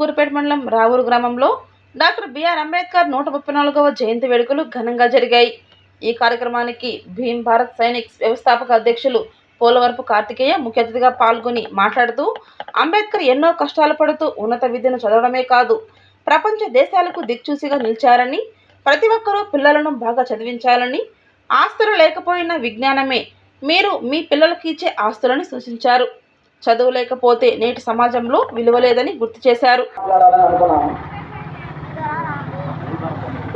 చిలుకూరుపేట మండలం రావూరు గ్రామంలో doctor BR Ambedkar నూట ముప్పై నాలుగవ జయంతి వేడుకలు ఘనంగా జరిగాయి. ఈ కార్యక్రమానికి భీమ్ భారత్ సైనిక్ వ్యవస్థాపక అధ్యక్షులు పోలవరపు కార్తికేయ ముఖ్య అతిథిగా పాల్గొని మాట్లాడుతూ అంబేద్కర్ ఎన్నో కష్టాలు పడుతూ ఉన్నత విద్యను చదవడమే కాదు ప్రపంచ దేశాలకు దిక్చూసిగా నిలిచారని ప్రతి ఒక్కరూ పిల్లలను బాగా చదివించాలని ఆస్తులు లేకపోయినా విజ్ఞానమే మీరు మీ పిల్లలకి ఇచ్చే ఆస్తులని సూచించారు. చదువు లేకపోతే నేటి సమాజంలో విలువ లేదని గుర్తు చేశారు.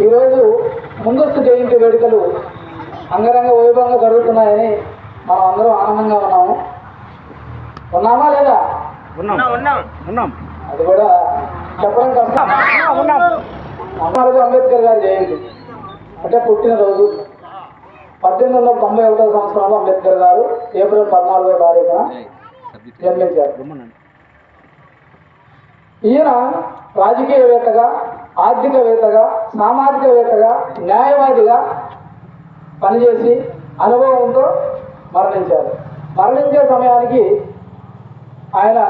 ఈరోజు ముందస్తు జయంతి వేడుకలు అంగరంగ వైభవంగా జరుగుతున్నాయని మనం అందరం ఆనందంగా ఉన్నాము. ఉన్నామా లేదా? ఉన్నాం. ఉన్నాం ఉన్నాం. అది కూడా చెప్పడం కష్టం. అన్నాడు అంబేద్కర్ గారి జయంతి. అంటే పుట్టినరోజు. పద్దెనిమిది వందల తొంభై ఒకటో సంవత్సరంలో అంబేద్కర్ గారు ఏప్రిల్ పద్నాలుగో తారీఖున ఈయన రాజకీయవేత్తగా ఆర్థికవేత్తగా సామాజికవేత్తగా న్యాయవాదిగా పనిచేసి అనుభవంతో మరణించారు. మరణించే సమయానికి ఆయన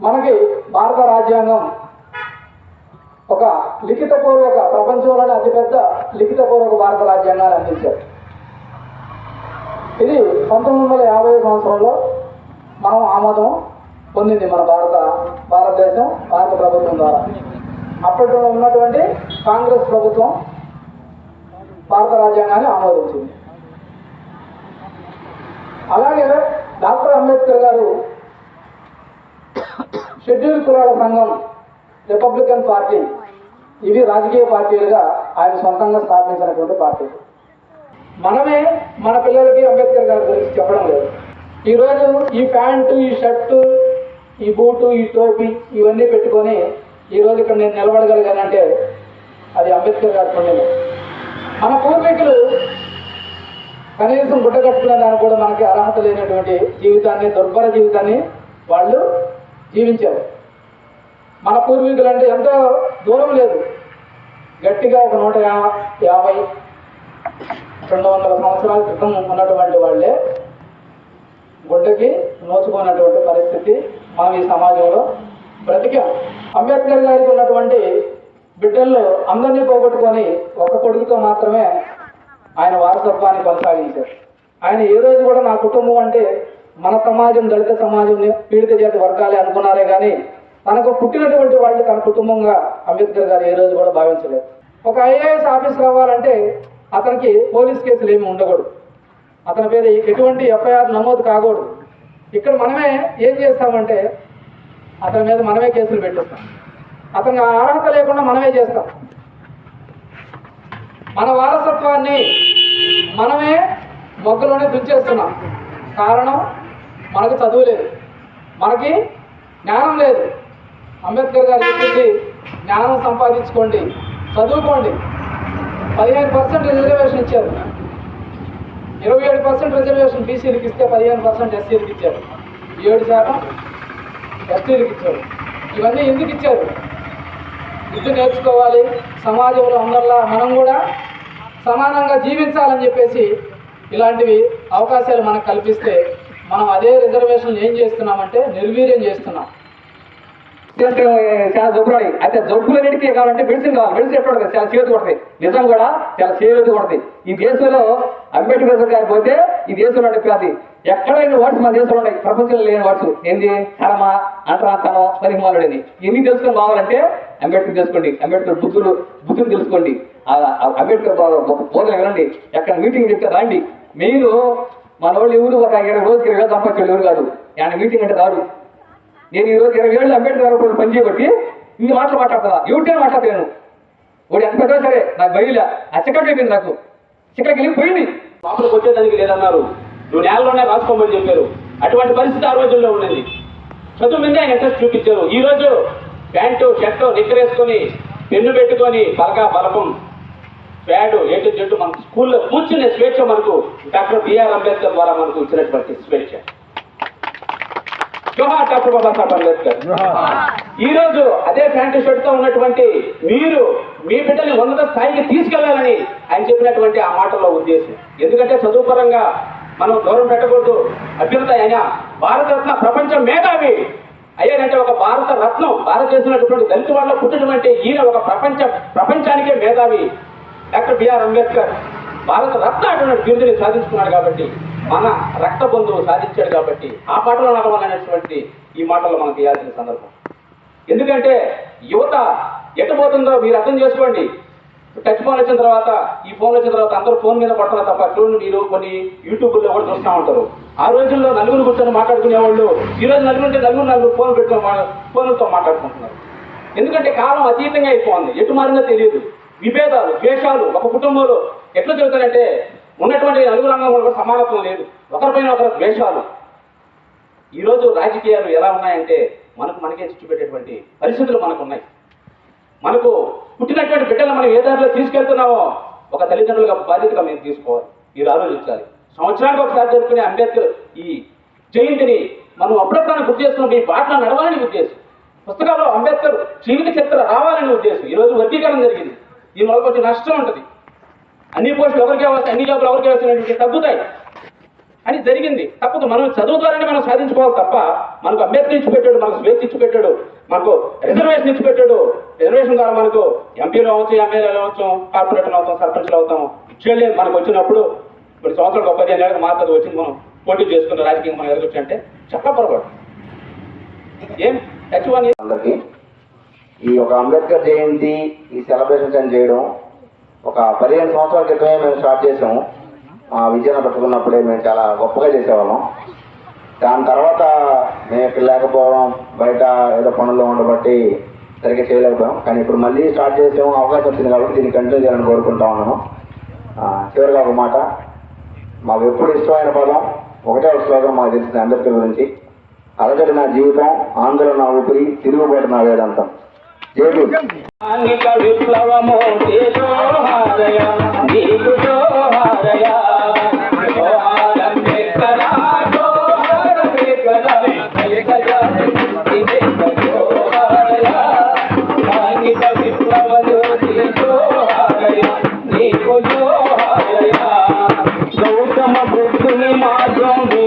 మనకి భారత రాజ్యాంగం ఒక లిఖితపూర్వక ప్రపంచంలోనే అతిపెద్ద లిఖితపూర్వక భారత రాజ్యాంగాన్ని అందించారు. ఇది పంతొమ్మిది వందల యాభై సంవత్సరంలో మనం ఆమోదం పొందింది మన భారత భారతదేశం భారత ప్రభుత్వం ద్వారా. అప్పట్లో ఉన్నటువంటి కాంగ్రెస్ ప్రభుత్వం భారత రాజ్యాంగాన్ని ఆమోదించింది. అలాగే డాక్టర్ అంబేద్కర్ గారు షెడ్యూల్ కులాల సంఘం రిపబ్లికన్ పార్టీ ఇవి రాజకీయ పార్టీలుగా ఆయన సొంతంగా స్థాపించినటువంటి పార్టీ మనమే మన పిల్లలకి అంబేద్కర్ గారి గురించి చెప్పడం లేదు. ఈరోజు ఈ ప్యాంటు ఈ షర్టు ఈ బూటు ఈ టోపీ ఇవన్నీ పెట్టుకొని ఈరోజు ఇక్కడ నేను నిలబడగలిగానంటే అది అంబేద్కర్ గారి పుణ్యమే. మన పూర్వీకులు కనీసం గుడ్డ కట్టుకునే కూడా మనకి అర్హత లేనటువంటి జీవితాన్ని దుర్భర జీవితాన్ని వాళ్ళు జీవించారు. మన పూర్వీకులు అంటే ఎంతో దూరం లేదు. గట్టిగా ఒక నూట యాభై రెండు వందల సంవత్సరాల క్రితం ఉన్నటువంటి వాళ్ళే గుడ్డకి నోచుకున్నటువంటి పరిస్థితి మనం ఈ సమాజంలో. బ్రతికాం. అంబేద్కర్ గారికి ఉన్నటువంటి బిడ్డల్లో అందరినీ పోగొట్టుకొని ఒక కొడుకుతో మాత్రమే ఆయన వారసత్వాన్ని కొనసాగించారు. ఆయన ఏ రోజు కూడా నా కుటుంబం అంటే మన సమాజం దళిత సమాజం పీడిత జాతి వర్గాలే అనుకున్నారే కానీ తనకు పుట్టినటువంటి వాళ్ళు తన కుటుంబంగా అంబేద్కర్ గారు ఏ రోజు కూడా భావించలేదు. ఒక ఐఏఎస్ ఆఫీస్ రావాలంటే అతనికి పోలీస్ కేసులు ఏమి ఉండకూడదు. అతని పేరు ఎటువంటి ఎఫ్ఐఆర్ నమోదు కాకూడదు. ఇక్కడ మనమే ఏం చేస్తామంటే అతని మీద మనమే కేసులు పెట్టిస్తాం. అతనికి ఆ అర్హత లేకుండా మనమే చేస్తాం. మన వారసత్వాన్ని మనమే మొగ్గలోనే దుంచేస్తున్నాం. కారణం మనకు చదువు లేదు. మనకి జ్ఞానం లేదు. అంబేద్కర్ గారు చెప్పింది జ్ఞానం సంపాదించుకోండి చదువుకోండి. పదిహేను పర్సెంట్ రిజర్వేషన్ ఇచ్చారు. ఇరవై ఏడు పర్సెంట్ రిజర్వేషన్ బీసీలకు ఇస్తే పదిహేను పర్సెంట్ ఎస్సీలకు ఇచ్చారు. ఏడు శాతం ఎస్టీలకు ఇచ్చారు. ఇవన్నీ ఎందుకు ఇచ్చారు? విద్య నేర్చుకోవాలి? సమాజంలో అందరిలా మనం కూడా సమానంగా జీవించాలని చెప్పేసి ఇలాంటివి అవకాశాలు మనకు కల్పిస్తే మనం అదే రిజర్వేషన్ ఏం చేస్తున్నామంటే నిర్వీర్యం చేస్తున్నాం. చాలా జబ్బులు ఉన్నాయి. అయితే జబ్బులన్నిటికీ కావాలంటే మెడిసిన్ కావాలి. మెడిసిన్ ఎట్లా ఉంటుంది? చాలా చేతి కొడుతుంది నిజం కూడా చాలా చేతి కొడుతుంది ఈ దేశంలో అంబేద్కర్ గారు పోతే ఈ దేశంలో అంటే కాదు ఎక్కడైనా వర్డ్స్ మన దేశంలో ఉన్నాయి. ప్రపంచంలో లేని వర్డ్స్. ఏంది? కర్మ అంటరాంతనం పరిమాణుడని ఇవి తెలుసుకొని కావాలంటే అంబేద్కర్ తెలుసుకోండి. అంబేద్కర్ బుద్ధులు బుద్ధులు తెలుసుకోండి. అంబేద్కర్ బోధన వినండి. ఎక్కడ మీటింగ్ చెప్తే రండి మీరు మన వాళ్ళు ఎవరు? ఒక ఇరవై రోజుకి ఇరవై వేలు సంపాదించాడు ఎవరు కాదు. ఆయన మీటింగ్ అంటే రాడు నేను ఈ రోజు ఇరవై ఏళ్ళు అంబేద్కర్ గారు పని చేయబట్టి ఇన్ని మాటలు మాట్లాడుతున్నా ఎవరితో మాట్లాడతాను వాడు ఎంత పెద్ద సరే నాకు బయలులా ఆ చిక్కకి నాకు. చిక్కకి పోయింది. లోపలికి వచ్చేదానికి లేదన్నారు. నువ్వు నేలలోనే రాసుకోమని చెప్పారు. అటువంటి పరిస్థితి ఆ రోజుల్లో ఉండేది చదువు మీద ఇంట్రెస్ట్ చూపించారు. ఈ రోజు ప్యాంటు షర్టు నిక్కరేసుకొని పెన్ను పెట్టుకొని బలగా బలపం. ప్యాడు ఏంటో చెట్టు మనకు స్కూల్లో కూర్చునే స్వేచ్ఛ మనకు. డాక్టర్ బిఆర్ అంబేద్కర్ ద్వారా మనకు ఇచ్చినటువంటి స్వేచ్ఛ. జోహార్ డాక్టర్ బాబాసాహెబ్ అంబేద్కర్. ఈ రోజు అదే ప్యాంటు షర్ట్తో ఉన్నటువంటి మీరు మీ బిడ్డల్ని ఉన్నత స్థాయికి తీసుకెళ్ళాలని ఆయన చెప్పినటువంటి ఆ మాటల్లో ఉద్దేశం. ఎందుకంటే చదువు పరంగా మనం దూరం పెట్టకూడదు. అభ్యున్నత అయినా భారతరత్న ప్రపంచ మేధావి అయ్యారంటే ఒక భారత రత్నం భారతదేశంలో దళిత వాళ్ళ పుట్టడం అంటే ఈయన ఒక ప్రపంచ ప్రపంచానికే మేధావి. డాక్టర్ బిఆర్ అంబేద్కర్ భారత రత్న అటువంటి బిరుదుని సాధించుకున్నాడు కాబట్టి మన రక్త బంధువు సాధించాడు కాబట్టి ఆ పాటలో నడవాలనేటువంటి ఈ మాటలు మనకు తీయాల్సిన సందర్భం. ఎందుకంటే యువత ఎట్టుపోతుందో మీరు అర్థం చేసుకోండి. టచ్ ఫోన్ వచ్చిన తర్వాత ఈ ఫోన్ వచ్చిన తర్వాత అందరూ ఫోన్ మీద పడతారు తప్ప చూడండి మీరు కొన్ని యూట్యూబ్లో కూడా చూస్తూ ఉంటారు. ఆ రోజుల్లో నలుగురు కూర్చొని మాట్లాడుకునేవాళ్ళు ఈ రోజు నలుగురు నలుగురు నలుగురు ఫోన్ పెట్టుకుని ఫోన్లతో మాట్లాడుకుంటున్నారు. ఎందుకంటే కాలం అతీతంగా అయిపోయింది. ఎటు మారిందో తెలియదు. విభేదాలు ద్వేషాలు ఒక కుటుంబంలో ఎట్లా జరుగుతాయంటే ఉన్నటువంటి అనుగుణంగా కూడా సమానత్వం లేదు. ఒకరిపైన ఒకరు ద్వేషాలు. ఈరోజు రాజకీయాలు ఎలా ఉన్నాయంటే మనకు మనకే చుట్టుపెట్టేటువంటి పరిస్థితులు మనకు ఉన్నాయి మనకు పుట్టినటువంటి బిడ్డలు మనం ఏ దారిలో తీసుకెళ్తున్నామో ఒక తల్లిదండ్రులుగా బాధ్యతగా మేము తీసుకోవాలి. మీరు ఆలోచించాలి. సంవత్సరానికి ఒకసారి జరుపుకునే అంబేద్కర్ ఈ జయంతిని మనం అప్పుడప్పుడు గుర్తు చేసుకున్న ఈ బాటలో నడవాలని ఉద్దేశం. పుస్తకాల్లో అంబేద్కర్ జీవిత చరిత్ర రావాలని ఉద్దేశం. ఈరోజు వర్గీకరణ జరిగింది. దీనివల్ల కొంచెం నష్టం ఉంటుంది. అన్ని పోస్టులు ఎవరికి వస్తాయి అన్ని జాబులు ఎవరికి వస్తాయి తగ్గుతాయి. అని జరిగింది. తప్పదు. మనం చదువు ద్వారానే మనం సాధించుకోవాలి తప్ప మనకు అంబేద్కర్ ఇచ్చి పెట్టాడు మనకు స్వేచ్ఛ ఇచ్చి పెట్టాడు మనకు రిజర్వేషన్ ఇచ్చి పెట్టాడు. రిజర్వేషన్ ద్వారా మనకు ఎంపీలు అవ్వచ్చు ఎమ్మెల్యేలు అవ్వచ్చు కార్పొరేటర్లు అవుతాం సర్పంచ్లు అవుతాం ఇచ్చేళ్ళే మనకు వచ్చినప్పుడు ఇప్పుడు సంవత్సరాలు గొప్ప ఏళ్ళకి మాత్రం వచ్చింది మనం పోటీ చేసుకున్న రాజకీయం మనం ఎదురొచ్చు అంటే చెప్ప పొరపాటు. ఏం? హెచ్ వన్ అందరికీ ఈ ఒక అంబేద్కర్ జయంతి ఈ సెలబ్రేషన్స్ అని చేయడం ఒక పదిహేను సంవత్సరాల క్రితమే మేము స్టార్ట్ చేసాము. మా విజయన పట్టుకున్నప్పుడే మేము చాలా గొప్పగా చేసేవాళ్ళం. దాని తర్వాత మేము ఇక్కడ లేకపోవడం బయట ఏదో పనుల్లో ఉండబట్టి సరిగ్గా చేయలేకపోయాం. కానీ ఇప్పుడు మళ్ళీ స్టార్ట్ చేసాము అవకాశం వచ్చింది కాబట్టి దీన్ని కంటిన్యూ చేయాలని కోరుకుంటా ఉన్నాను. చివరిగా ఒక మాట. మాకు ఎప్పుడు ఇష్టమైన పదం ఒకటే ఒక శ్లోకం మాకు తెలిసింది అందరికీ గురించి. అలజడి నా జీవితం ఆందోళన నా ఊపిరి తిరుగుబాటు నా వేదాంతం. జేబు విప్లవము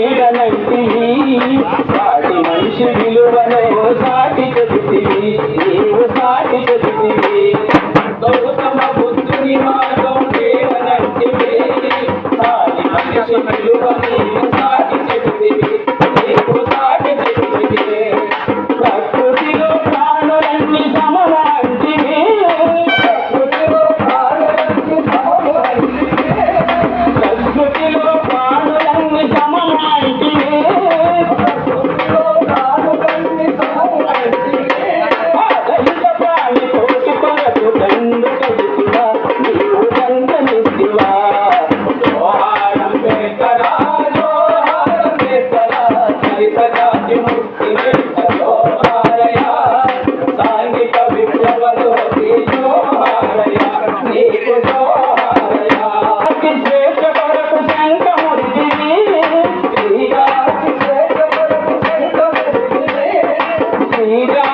మార్గం సాటి మనిషి విలువను సాటి చెబుతివి. నీవు సాటి చెబుతివి. Yeah.